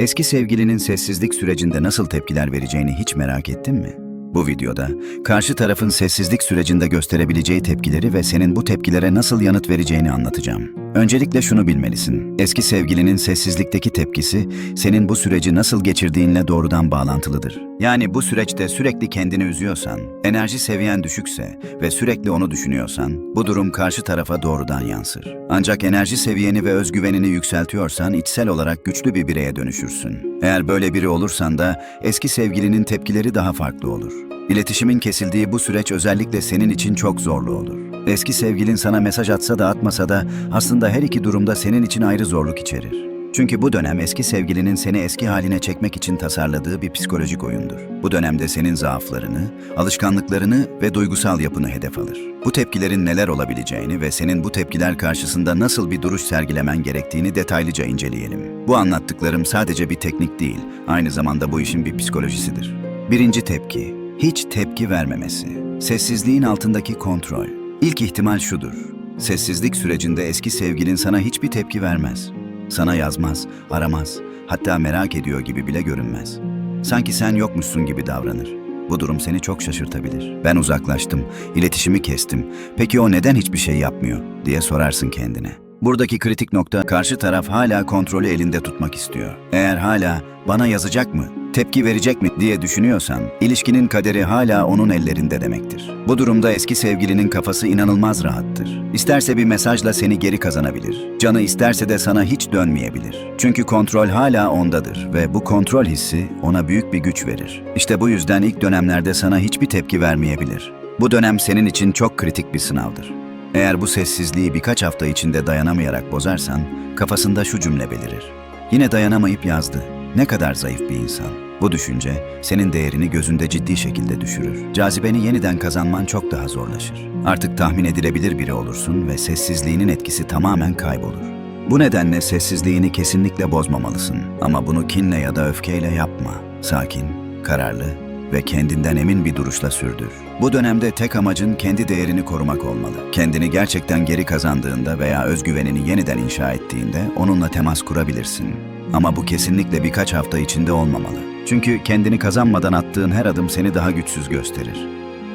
Eski sevgilinin sessizlik sürecinde nasıl tepkiler vereceğini hiç merak ettin mi? Bu videoda karşı tarafın sessizlik sürecinde gösterebileceği tepkileri ve senin bu tepkilere nasıl yanıt vereceğini anlatacağım. Öncelikle şunu bilmelisin. Eski sevgilinin sessizlikteki tepkisi senin bu süreci nasıl geçirdiğinle doğrudan bağlantılıdır. Yani bu süreçte sürekli kendini üzüyorsan, enerji seviyen düşükse ve sürekli onu düşünüyorsan bu durum karşı tarafa doğrudan yansır. Ancak enerji seviyeni ve özgüvenini yükseltiyorsan içsel olarak güçlü bir bireye dönüşürsün. Eğer böyle biri olursan da eski sevgilinin tepkileri daha farklı olur. İletişimin kesildiği bu süreç özellikle senin için çok zorlu olur. Eski sevgilin sana mesaj atsa da atmasa da aslında her iki durumda senin için ayrı zorluk içerir. Çünkü bu dönem eski sevgilinin seni eski haline çekmek için tasarladığı bir psikolojik oyundur. Bu dönemde senin zaaflarını, alışkanlıklarını ve duygusal yapını hedef alır. Bu tepkilerin neler olabileceğini ve senin bu tepkiler karşısında nasıl bir duruş sergilemen gerektiğini detaylıca inceleyelim. Bu anlattıklarım sadece bir teknik değil, aynı zamanda bu işin bir psikolojisidir. Birinci tepki, hiç tepki vermemesi. Sessizliğin altındaki kontrol. İlk ihtimal şudur. Sessizlik sürecinde eski sevgilin sana hiçbir tepki vermez. Sana yazmaz, aramaz, hatta merak ediyor gibi bile görünmez. Sanki sen yokmuşsun gibi davranır. Bu durum seni çok şaşırtabilir. Ben uzaklaştım, iletişimi kestim. Peki o neden hiçbir şey yapmıyor diye sorarsın kendine. Buradaki kritik nokta karşı taraf hala kontrolü elinde tutmak istiyor. Eğer hala bana yazacak mı, tepki verecek mi diye düşünüyorsan, ilişkinin kaderi hala onun ellerinde demektir. Bu durumda eski sevgilinin kafası inanılmaz rahattır. İsterse bir mesajla seni geri kazanabilir. Canı isterse de sana hiç dönmeyebilir. Çünkü kontrol hala ondadır ve bu kontrol hissi ona büyük bir güç verir. İşte bu yüzden ilk dönemlerde sana hiçbir tepki vermeyebilir. Bu dönem senin için çok kritik bir sınavdır. Eğer bu sessizliği birkaç hafta içinde dayanamayarak bozarsan, kafasında şu cümle belirir. Yine dayanamayıp yazdı. Ne kadar zayıf bir insan. Bu düşünce senin değerini gözünde ciddi şekilde düşürür. Cazibeni yeniden kazanman çok daha zorlaşır. Artık tahmin edilebilir biri olursun ve sessizliğinin etkisi tamamen kaybolur. Bu nedenle sessizliğini kesinlikle bozmamalısın. Ama bunu kinle ya da öfkeyle yapma. Sakin, kararlı ve kendinden emin bir duruşla sürdür. Bu dönemde tek amacın kendi değerini korumak olmalı. Kendini gerçekten geri kazandığında veya özgüvenini yeniden inşa ettiğinde onunla temas kurabilirsin. Ama bu kesinlikle birkaç hafta içinde olmamalı. Çünkü kendini kazanmadan attığın her adım seni daha güçsüz gösterir.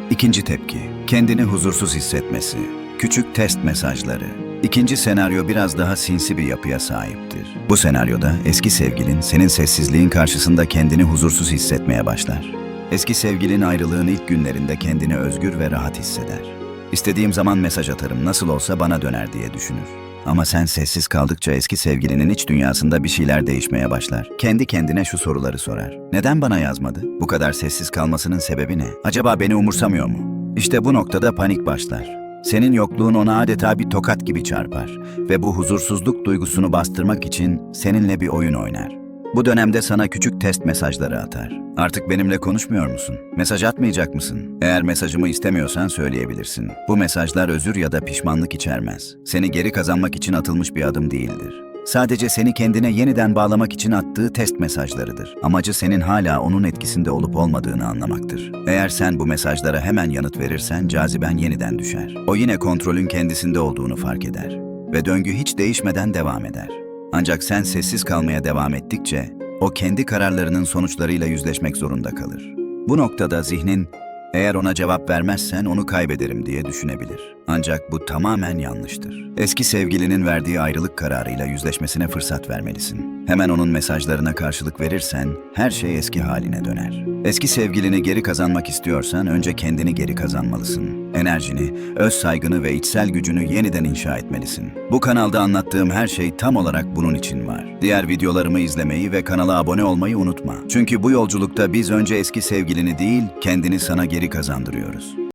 İkinci tepki, kendini huzursuz hissetmesi. Küçük test mesajları. İkinci senaryo biraz daha sinsi bir yapıya sahiptir. Bu senaryoda eski sevgilin senin sessizliğin karşısında kendini huzursuz hissetmeye başlar. Eski sevgilin ayrılığın ilk günlerinde kendini özgür ve rahat hisseder. İstediğim zaman mesaj atarım, nasıl olsa bana döner diye düşünür. Ama sen sessiz kaldıkça eski sevgilinin iç dünyasında bir şeyler değişmeye başlar. Kendi kendine şu soruları sorar. Neden bana yazmadı? Bu kadar sessiz kalmasının sebebi ne? Acaba beni umursamıyor mu? İşte bu noktada panik başlar. Senin yokluğun ona adeta bir tokat gibi çarpar ve bu huzursuzluk duygusunu bastırmak için seninle bir oyun oynar. Bu dönemde sana küçük test mesajları atar. Artık benimle konuşmuyor musun? Mesaj atmayacak mısın? Eğer mesajımı istemiyorsan söyleyebilirsin. Bu mesajlar özür ya da pişmanlık içermez. Seni geri kazanmak için atılmış bir adım değildir. Sadece seni kendine yeniden bağlamak için attığı test mesajlarıdır. Amacı senin hala onun etkisinde olup olmadığını anlamaktır. Eğer sen bu mesajlara hemen yanıt verirsen caziben yeniden düşer. O yine kontrolün kendisinde olduğunu fark eder. Ve döngü hiç değişmeden devam eder. Ancak sen sessiz kalmaya devam ettikçe o kendi kararlarının sonuçlarıyla yüzleşmek zorunda kalır. Bu noktada zihnin eğer ona cevap vermezsen onu kaybederim diye düşünebilir. Ancak bu tamamen yanlıştır. Eski sevgilinin verdiği ayrılık kararıyla yüzleşmesine fırsat vermelisin. Hemen onun mesajlarına karşılık verirsen her şey eski haline döner. Eski sevgilini geri kazanmak istiyorsan önce kendini geri kazanmalısın. Enerjini, öz saygını ve içsel gücünü yeniden inşa etmelisin. Bu kanalda anlattığım her şey tam olarak bunun için var. Diğer videolarımı izlemeyi ve kanala abone olmayı unutma. Çünkü bu yolculukta biz önce eski sevgilini değil, kendini sana geri kazandırıyoruz.